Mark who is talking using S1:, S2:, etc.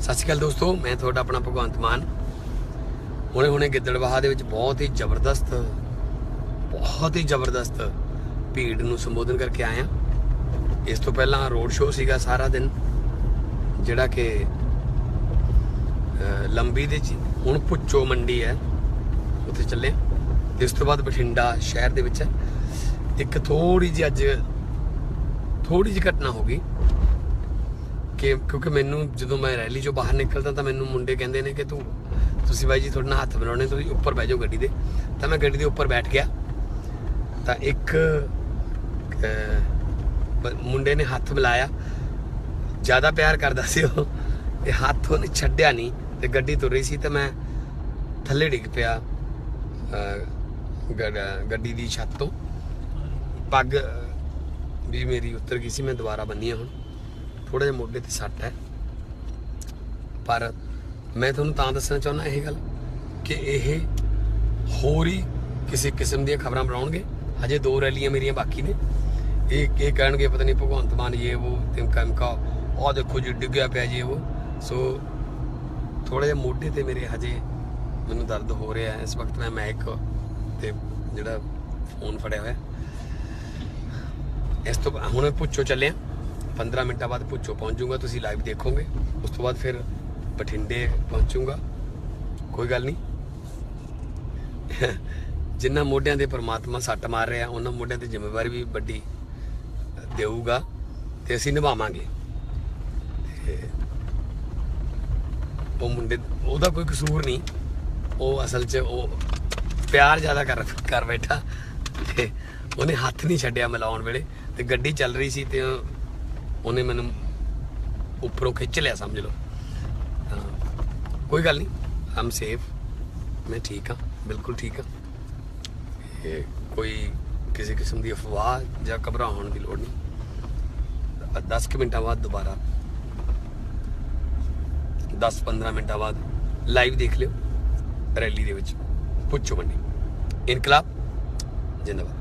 S1: ਸਤਿ ਸ਼੍ਰੀ ਅਕਾਲ ਦੋਸਤੋ, ਮੈਂ ਤੁਹਾਡਾ ਆਪਣਾ ਭਗਵੰਤ ਮਾਨ। ਹੁਣੇ ਹੁਣੇ ਗਿੱਦੜਬਾਹਾ ਦੇ ਵਿੱਚ ਬਹੁਤ ਹੀ ਜ਼ਬਰਦਸਤ, ਬਹੁਤ ਹੀ ਜ਼ਬਰਦਸਤ ਭੀੜ ਨੂੰ ਸੰਬੋਧਨ ਕਰਕੇ ਆਇਆ ਇਸ ਤੋਂ ਪਹਿਲਾਂ ਰੋਡ ਸ਼ੋਅ ਸੀਗਾ ਸਾਰਾ ਦਿਨ, ਜਿਹੜਾ ਕਿ ਲੰਬੀ ਦੇ ਚ, ਹੁਣ ਪੁੱਚੋ ਮੰਡੀ ਹੈ, ਉੱਥੇ ਚੱਲੇ ਤੇ ਇਸ ਤੋਂ ਬਾਅਦ ਬਠਿੰਡਾ ਸ਼ਹਿਰ ਦੇ ਵਿੱਚ ਇੱਕ ਥੋੜੀ ਜਿਹੀ ਅੱਜ ਥੋੜੀ ਜਿਹੀ ਘਟਨਾ ਹੋ ਗਈ। ਕਿ ਕਿਉਂਕਿ ਮੈਨੂੰ ਜਦੋਂ ਮੈਂ ਰੈਲੀ ਚੋਂ ਬਾਹਰ ਨਿਕਲਦਾ ਤਾਂ ਮੈਨੂੰ ਮੁੰਡੇ ਕਹਿੰਦੇ ਨੇ ਕਿ ਤੂੰ ਤੁਸੀਂ ਬਾਈ ਜੀ ਤੁਹਾਡੇ ਨਾਲ ਹੱਥ ਮਿਲਾਉਣੇ ਤੁਸੀਂ ਉੱਪਰ ਬਹਿ ਜਾਓ ਗੱਡੀ ਦੇ। ਤਾਂ ਮੈਂ ਗੱਡੀ ਦੇ ਉੱਪਰ ਬੈਠ ਗਿਆ। ਤਾਂ ਇੱਕ ਮੁੰਡੇ ਨੇ ਹੱਥ ਮਿਲਾਇਆ। ਜ਼ਿਆਦਾ ਪਿਆਰ ਕਰਦਾ ਸੀ ਉਹ। ਤੇ ਹੱਥ ਉਹਨੇ ਛੱਡਿਆ ਨਹੀਂ ਤੇ ਗੱਡੀ ਤੁਰ ਰਹੀ ਸੀ ਤੇ ਮੈਂ ਥੱਲੇ ਡਿੱਗ ਪਿਆ ਅਹ, ਗੱਡੀ ਦੀ ਛੱਤ ਤੋਂ। ਪੱਗ ਵੀ ਮੇਰੀ ਉੱਤਰ ਗਈ ਸੀ ਮੈਂ ਦੁਬਾਰਾ ਬੰਨੀ ਆ ਹੁਣ। ਥੋੜਾ ਜਿਹਾ ਮੋਢੇ ਤੇ ਸੱਟ ਹੈ। ਪਰ ਮੈਂ ਤੁਹਾਨੂੰ ਤਾਂ ਦੱਸਣਾ ਚਾਹੁੰਦਾ ਇਹ ਗੱਲ ਕਿ ਇਹ ਹੋਰ ਹੀ ਕਿਸੇ ਕਿਸਮ ਦੀਆਂ ਖਬਰਾਂ ਬਣਾਉਣਗੇ। ਹਜੇ ਦੋ ਰੈਲੀਆਂ ਮੇਰੀਆਂ ਬਾਕੀ ਨੇ। ਇਹ ਇਹ ਕਹਿਣਗੇ, ਪਤਾ ਨਹੀਂ ਭਗਵੰਤ ਮਾਨ ਇਹ ਉਹ ਤਿਮਕਾ ਇਮਕਾ ਉਹ ਦੇਖੋ ਜੀ ਡਿੱਗਿਆ ਪਿਆ ਜੀ ਉਹ। ਸੋ ਥੋੜਾ ਜਿਹਾ ਮੋਢੇ ਤੇ ਮੇਰੇ ਹਜੇ ਮੈਨੂੰ ਦਰਦ ਹੋ ਰਿਹਾ ਹੈ। ਇਸ ਵਕਤ ਮੈਂ ਮੈਕ ਤੇ ਜਿਹੜਾ ਫੋਨ ਫੜਿਆ ਹੋਇਆ। ਇਸ ਤੋਂ ਹੁਣ ਪੁੱਛੋ ਚੱਲਿਆ। 15 ਮਿੰਟਾਂ ਬਾਅਦ ਪੁੱਛੋ ਪਹੁੰਚ ਜਾਊਂਗਾ ਤੁਸੀਂ ਲਾਈਵ ਦੇਖੋਗੇ। ਉਸ ਤੋਂ ਬਾਅਦ ਫਿਰ ਬਠਿੰਡੇ ਪਹੁੰਚੂਗਾ। ਕੋਈ ਗੱਲ ਨਹੀਂ। ਜਿੰਨਾ ਮੋਢਿਆਂ ਦੇ ਪਰਮਾਤਮਾ ਸੱਟ ਮਾਰ ਰਿਹਾ, ਉਹਨਾਂ ਮੋਢਿਆਂ ਤੇ ਜ਼ਿੰਮੇਵਾਰੀ ਵੀ ਵੱਡੀ ਦੇਊਗਾ ਤੇ ਅਸੀਂ ਨਿਭਾਵਾਂਗੇ। ਤੇ ਉਹ ਮੁੰਡੇ, ਉਹਦਾ ਕੋਈ ਕਸੂਰ ਨਹੀਂ। ਉਹ ਅਸਲ 'ਚ ਉਹ ਪਿਆਰ ਜ਼ਿਆਦਾ ਕਰ ਕਰ ਬੈਠਾ ਤੇ ਉਹਨੇ ਹੱਥ ਨਹੀਂ ਛੱਡਿਆ ਮਿਲਾਉਣ ਵੇਲੇ। ਤੇ ਗੱਡੀ ਚੱਲ ਰਹੀ ਸੀ ਤੇ ਉਹਨੇ ਮੈਨੂੰ ਉੱਪਰੋਂ ਖਿੱਚ ਲਿਆ, ਸਮਝ ਲਓ। ਤਾਂ ਕੋਈ ਗੱਲ ਨਹੀਂ ਆਮ ਸੇਫ ਮੈਂ ਠੀਕ ਹਾਂ, ਬਿਲਕੁਲ ਠੀਕ ਹਾਂ। ਇਹ ਕੋਈ ਕਿਸੇ ਕਿਸਮ ਦੀ ਅਫਵਾਹ ਜਾਂ ਘਬਰਾਉਣ ਦੀ ਲੋੜ ਨਹੀਂ। 10 ਕੁ ਮਿੰਟਾਂ ਬਾਅਦ ਦੁਬਾਰਾ। 10-15 ਮਿੰਟਾਂ ਬਾਅਦ ਲਾਈਵ ਦੇਖ ਲਿਓ, ਰੈਲੀ ਦੇ ਵਿੱਚ। ਪੁੱਛੋ ਮੰਡੀ ਇਨਕਲਾਬ। ਜਿੰਦਾਬਾਦ।